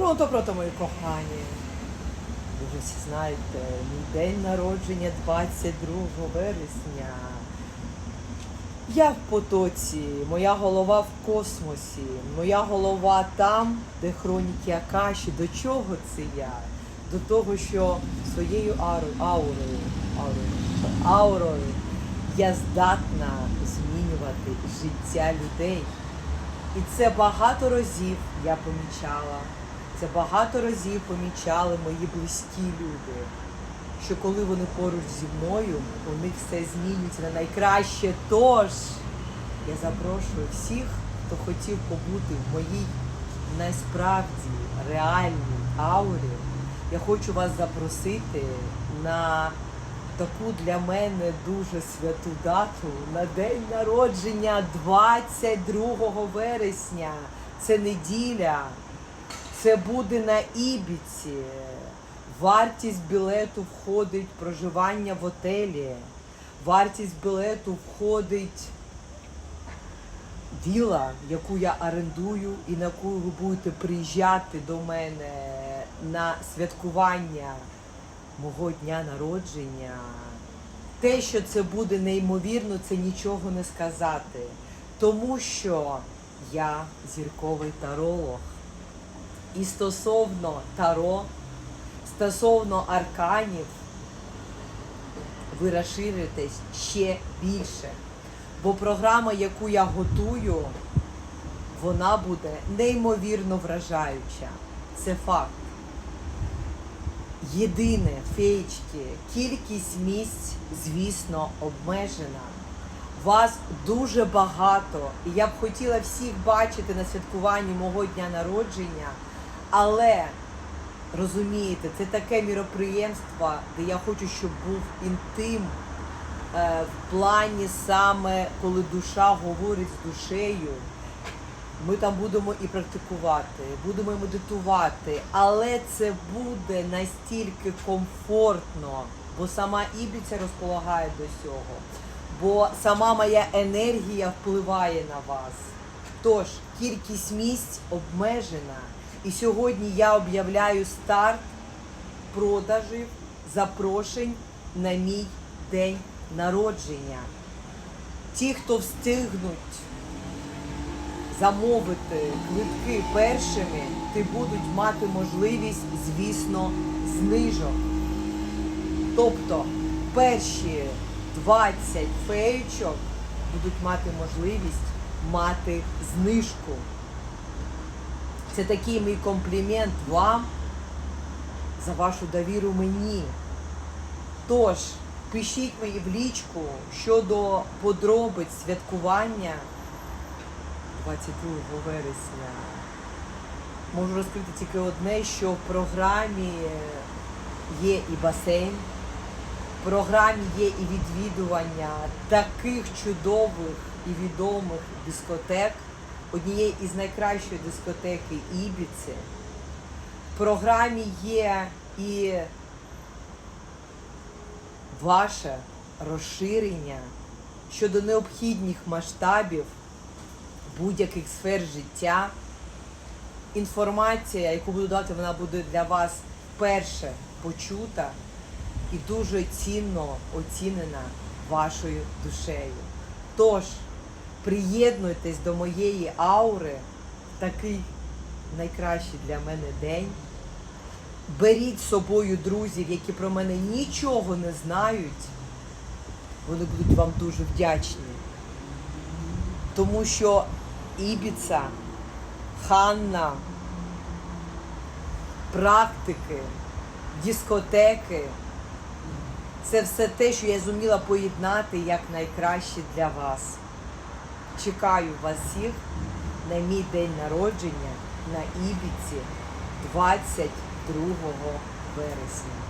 Пронто, пронто, мої кохані. Ви вже всі знаєте, мій день народження 22 вересня. Я в потоці, моя голова в космосі, моя голова там, де хроніки Акаші. До чого це я? До того, що своєю арою, аурою, аурою, аурою я здатна змінювати життя людей. І це багато разів я помічала. Це багато разів помічали мої близькі люди. Що коли вони поруч зі мною, у них все змінюється на найкраще. Тож я запрошую всіх, хто хотів побути в моїй насправді реальній аурі. Я хочу вас запросити на таку для мене дуже святу дату на день народження 22 вересня. Це неділя. Це буде на Ібіці. Вартість білету входить проживання в отелі. Вартість білету входить віла, яку я орендую і на яку ви будете приїжджати до мене на святкування мого дня народження. Те, що це буде неймовірно, це нічого не сказати. Тому що я зірковий таролог. І стосовно таро, стосовно арканів, ви розширитесь ще більше. Бо програма, яку я готую, вона буде неймовірно вражаюча. Це факт. Єдине, феєчки, кількість місць, звісно, обмежена. Вас дуже багато, і я б хотіла всіх бачити на святкуванні мого дня народження, але розумієте, це таке міроприємство, де я хочу, щоб був інтим е, в плані саме, коли душа говорить з душею. Ми там будемо і практикувати, будемо і медитувати, але це буде настільки комфортно, бо сама Ібіця розполагає до цього, бо сама моя енергія впливає на вас. Тож кількість місць обмежена. І сьогодні я об'являю старт продажів запрошень на мій день народження. Ті, хто встигнуть замовити квитки першими, ти будуть мати можливість, звісно, знижок. Тобто перші 20 феєчок будуть мати можливість мати знижку. Це такий мій комплімент вам за вашу довіру мені. Тож, пишіть мені в лічку щодо подробиць святкування 22 вересня. Можу розкрити тільки одне, що в програмі є і басейн, в програмі є і відвідування таких чудових і відомих дискотек, однієї із найкращої дискотеки Ібіці. В програмі є і ваше розширення щодо необхідних масштабів будь-яких сфер життя. Інформація, яку буду дати, вона буде для вас вперше почута і дуже цінно оцінена вашою душею. Тож, приєднуйтесь до моєї аури в такий найкращий для мене день. Беріть з собою друзів, які про мене нічого не знають. Вони будуть вам дуже вдячні. Тому що Ібіца, Ханна, практики, дискотеки це все те, що я зуміла поєднати як найкраще для вас. Чекаю вас всіх на мій день народження на Ібіці 22 вересня.